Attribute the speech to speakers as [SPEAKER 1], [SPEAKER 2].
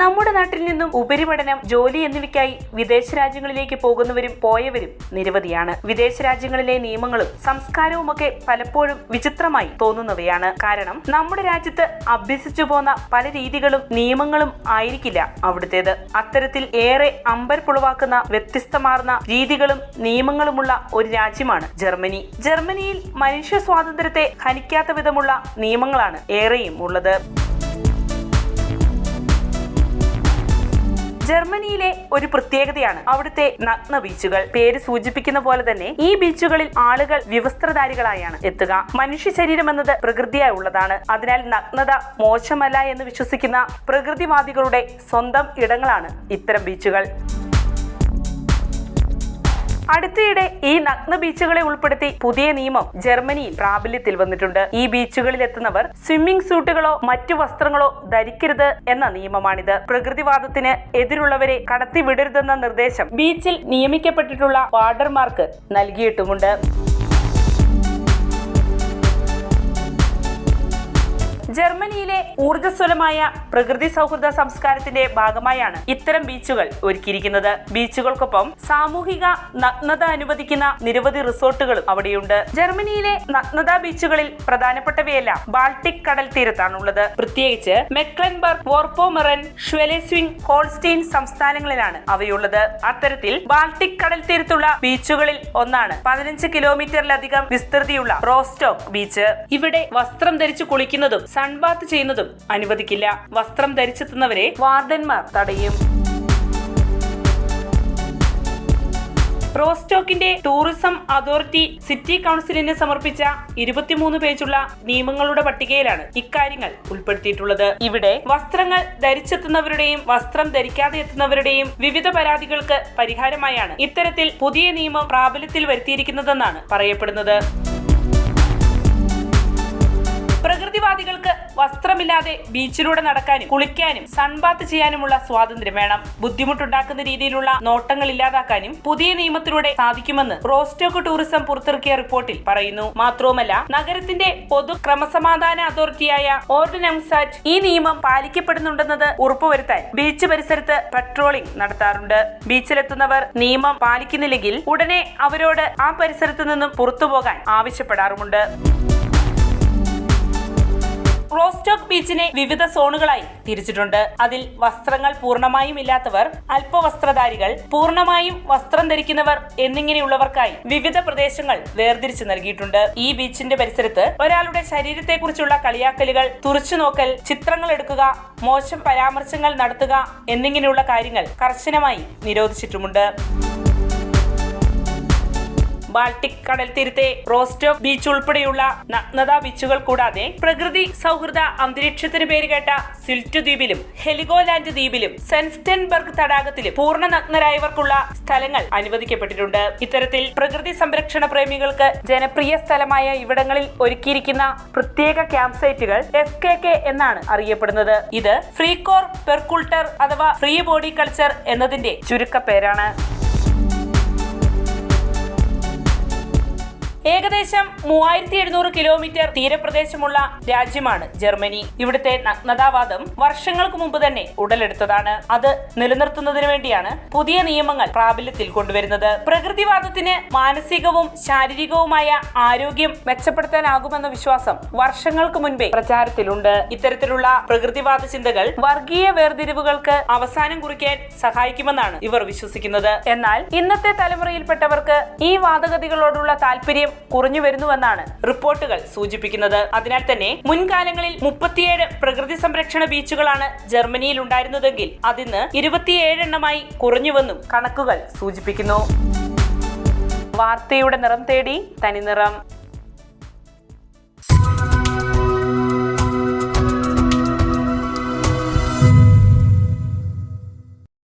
[SPEAKER 1] നമ്മുടെ നാട്ടിൽ നിന്നും ഉപരിപഠനം ജോലി എന്നിവയ്ക്കായി വിദേശ രാജ്യങ്ങളിലേക്ക് പോകുന്നവരും പോയവരും നിരവധിയാണ്. വിദേശ രാജ്യങ്ങളിലെ നിയമങ്ങളും സംസ്കാരവും ഒക്കെ പലപ്പോഴും വിചിത്രമായി തോന്നുന്നവയാണ്. കാരണം നമ്മുടെ രാജ്യത്ത് അഭ്യസിച്ചു പോന്ന പല രീതികളും നിയമങ്ങളും ആയിരിക്കില്ല അവിടുത്തേത്. അത്തരത്തിൽ ഏറെ അമ്പരപ്പുളവാക്കുന്ന വ്യത്യസ്തമാർന്ന രീതികളും നിയമങ്ങളുമുള്ള ഒരു രാജ്യമാണ് ജർമ്മനി. ജർമ്മനിയിൽ മനുഷ്യ സ്വാതന്ത്ര്യത്തെ ഹനിക്കാത്ത വിധമുള്ള നിയമങ്ങളാണ് ഏറെയും ഉള്ളത്. ജർമ്മനിയിലെ ഒരു പ്രത്യേകതയാണ് അവിടുത്തെ നഗ്ന ബീച്ചുകൾ. പേര് സൂചിപ്പിക്കുന്ന പോലെ തന്നെ ഈ ബീച്ചുകളിൽ ആളുകൾ വിവസ്ത്രധാരികളായാണ് എത്തുക. മനുഷ്യ ശരീരം എന്നത് പ്രകൃതിയായി ഉള്ളതാണ്. അതിനാൽ നഗ്നത മോശമല്ല എന്ന് വിശ്വസിക്കുന്ന പ്രകൃതിവാദികളുടെ സ്വന്തം ഇടങ്ങളാണ് ഇത്തരം ബീച്ചുകൾ. അടുത്തിടെ ഈ നഗ്ന ബീച്ചുകളെ ഉൾപ്പെടുത്തി പുതിയ നിയമം ജർമ്മനിയിൽ പ്രാബല്യത്തിൽ വന്നിട്ടുണ്ട്. ഈ ബീച്ചുകളിൽ എത്തുന്നവർ സ്വിമ്മിംഗ് സൂട്ടുകളോ മറ്റു വസ്ത്രങ്ങളോ ധരിക്കരുത് എന്ന നിയമമാണിത്. പ്രകൃതിവാദത്തിന് എതിരുള്ളവരെ കടത്തിവിടരുതെന്ന നിർദ്ദേശം ബീച്ചിൽ നിയമിക്കപ്പെട്ടിട്ടുള്ള വാർഡർമാർക്ക് നൽകിയിട്ടുമുണ്ട്. ജർമ്മനിയിലെ ഊർജസ്വലമായ പ്രകൃതി സൗഹൃദ സംസ്കാരത്തിന്റെ ഭാഗമായാണ് ഇത്തരം ബീച്ചുകൾ ഒരുക്കിയിരിക്കുന്നത്. ബീച്ചുകൾക്കൊപ്പം സാമൂഹിക നഗ്നത അനുവദിക്കുന്ന നിരവധി റിസോർട്ടുകളും അവിടെയുണ്ട്. ജർമ്മനിയിലെ നഗ്നത ബീച്ചുകളിൽ പ്രധാനപ്പെട്ടവയെല്ലാം ബാൾട്ടിക് കടൽ തീരത്താണുള്ളത്. പ്രത്യേകിച്ച് മെക്ലൻബർഗ് വോർപ്പോമെറൻ ഷ്വെലെസ്വിംഗ് ഹോൾസ്റ്റീൻ സംസ്ഥാനങ്ങളിലാണ് അവയുള്ളത്. അത്തരത്തിൽ ബാൾട്ടിക് കടൽ തീരത്തുള്ള ബീച്ചുകളിൽ ഒന്നാണ് പതിനഞ്ച് കിലോമീറ്ററിലധികം വിസ്തൃതിയുള്ള റോസ്റ്റോക്ക് ബീച്ച്. ഇവിടെ വസ്ത്രം ധരിച്ചു കുളിക്കുന്നതും സൺബാത്ത് ചെയ്യുന്നതും അനുവദിക്കില്ല. വസ്ത്രം ധരിച്ചെത്തുന്നവരെ വാർഡന്മാർ തടയും. റോസ്റ്റോക്കിന്റെ ടൂറിസം അതോറിറ്റി സിറ്റി കൗൺസിലിന് സമർപ്പിച്ച ഇരുപത്തിമൂന്ന് പേജുള്ള നിയമങ്ങളുടെ പട്ടികയിലാണ് ഇക്കാര്യങ്ങൾ ഉൾപ്പെടുത്തിയിട്ടുള്ളത്. ഇവിടെ വസ്ത്രങ്ങൾ ധരിച്ചെത്തുന്നവരുടെയും വസ്ത്രം ധരിക്കാതെ എത്തുന്നവരുടെയും വിവിധ പരാതികൾക്ക് പരിഹാരമായാണ് ഇത്തരത്തിൽ പുതിയ നിയമം പ്രാബല്യത്തിൽ വരുത്തിയിരിക്കുന്നതെന്നാണ് പറയപ്പെടുന്നത്. പ്രകൃതിവാദികൾക്ക് വസ്ത്രമില്ലാതെ ബീച്ചിലൂടെ നടക്കാനും കുളിക്കാനും സൺബാത്ത് ചെയ്യാനുമുള്ള സ്വാതന്ത്ര്യം വേണം. ബുദ്ധിമുട്ടുണ്ടാക്കുന്ന രീതിയിലുള്ള നോട്ടങ്ങൾ ഇല്ലാതാക്കാനും പുതിയ നിയമത്തിലൂടെ സാധിക്കുമെന്ന് റോസ്റ്റോക്ക് ടൂറിസം പുറത്തിറക്കിയ റിപ്പോർട്ടിൽ പറയുന്നു. മാത്രവുമല്ല നഗരത്തിന്റെ പൊതു ക്രമസമാധാന അതോറിറ്റിയായ ഓർഡിനൻസാറ്റ് ഈ നിയമം പാലിക്കപ്പെടുന്നുണ്ടെന്നത് ഉറപ്പുവരുത്താൻ ബീച്ച് പരിസരത്ത് പട്രോളിംഗ് നടത്താറുണ്ട്. ബീച്ചിലെത്തുന്നവർ നിയമം പാലിക്കുന്നില്ലെങ്കിൽ ഉടനെ അവരോട് ആ പരിസരത്ത് നിന്നും പുറത്തുപോകാൻ ആവശ്യപ്പെടാറുമുണ്ട്. റോസ്റ്റോക്ക് ബീച്ചിനെ വിവിധ സോണുകളായി തിരിച്ചിട്ടുണ്ട്. അതിൽ വസ്ത്രങ്ങൾ പൂർണമായും ഇല്ലാത്തവർ അല്പവസ്ത്രധാരികൾ പൂർണമായും വസ്ത്രം ധരിക്കുന്നവർ എന്നിങ്ങനെയുള്ളവർക്കായി വിവിധ പ്രദേശങ്ങൾ വേർതിരിച്ചു നൽകിയിട്ടുണ്ട്. ഈ ബീച്ചിന്റെ പരിസരത്ത് ഒരാളുടെ ശരീരത്തെക്കുറിച്ചുള്ള കളിയാക്കലുകൾ തുറച്ചുനോക്കൽ ചിത്രങ്ങൾ എടുക്കുക മോശം പരാമർശങ്ങൾ നടത്തുക എന്നിങ്ങനെയുള്ള കാര്യങ്ങൾ കർശനമായി നിരോധിച്ചിട്ടുമുണ്ട്. ബാൾട്ടിക് കടൽ തീരത്തെ റോസ്റ്റോ ബീച്ച് ഉൾപ്പെടെയുള്ള നഗ്നതാ ബീച്ചുകൾ കൂടാതെ പ്രകൃതി സൗഹൃദ അന്തരീക്ഷത്തിന് പേരുകേട്ട സിൽറ്റ് ദ്വീപിലും ഹെലിഗോലാൻഡ് ദ്വീപിലും സെൻസ്റ്റൻബർഗ് തടാകത്തിലും പൂർണ നഗ്നരായവർക്കുള്ള സ്ഥലങ്ങൾ അനുവദിക്കപ്പെട്ടിട്ടുണ്ട്. ഇത്തരത്തിൽ പ്രകൃതി സംരക്ഷണ പ്രേമികൾക്ക് ജനപ്രിയ സ്ഥലമായ ഇവിടങ്ങളിൽ ഒരുക്കിയിരിക്കുന്ന പ്രത്യേക ക്യാമ്പ് സൈറ്റുകൾ എഫ് കെ കെ എന്നാണ് അറിയപ്പെടുന്നത്. ഇത് ഫ്രീ കോർ പെർകുൾട്ടർ അഥവാ ഫ്രീ ബോഡി കൾച്ചർ എന്നതിന്റെ ചുരുക്കപ്പേരാണ്. ഏകദേശം മൂവായിരത്തി എഴുന്നൂറ് കിലോമീറ്റർ തീരപ്രദേശമുള്ള രാജ്യമാണ് ജർമ്മനി. ഇവിടുത്തെ നഗ്നതാവാദം വർഷങ്ങൾക്ക് മുമ്പ് തന്നെ ഉടലെടുത്തതാണ്. അത് നിലനിർത്തുന്നതിന് വേണ്ടിയാണ് പുതിയ നിയമങ്ങൾ പ്രാബല്യത്തിൽ കൊണ്ടുവരുന്നത്. പ്രകൃതിവാദത്തിന് മാനസികവും ശാരീരികവുമായ ആരോഗ്യം മെച്ചപ്പെടുത്താനാകുമെന്ന വിശ്വാസം വർഷങ്ങൾക്ക് മുൻപേ പ്രചാരത്തിലുണ്ട്. ഇത്തരത്തിലുള്ള പ്രകൃതിവാദ ചിന്തകൾ വർഗീയ വേർതിരിവുകൾക്ക് അവസാനം കുറിക്കാൻ സഹായിക്കുമെന്നാണ് ഇവർ വിശ്വസിക്കുന്നത്. എന്നാൽ ഇന്നത്തെ തലമുറയിൽപ്പെട്ടവർക്ക് ഈ വാദഗതികളോടുള്ള താല്പര്യം കുറഞ്ഞു വരുന്നുവെന്നാണ് റിപ്പോർട്ടുകൾ സൂചിപ്പിക്കുന്നത്. അതിനാൽ തന്നെ മുൻകാലങ്ങളിൽ മുപ്പത്തിയേഴ് പ്രകൃതി സംരക്ഷണ ബീച്ചുകളാണ് ജർമ്മനിയിൽ ഉണ്ടായിരുന്നതെങ്കിൽ അതിന്ന് ഇരുപത്തിയേഴെണ്ണമായി കുറഞ്ഞുവെന്നും കണക്കുകൾ സൂചിപ്പിക്കുന്നു. വാർത്തയുടെ നിറം തേടി തനിനിറം.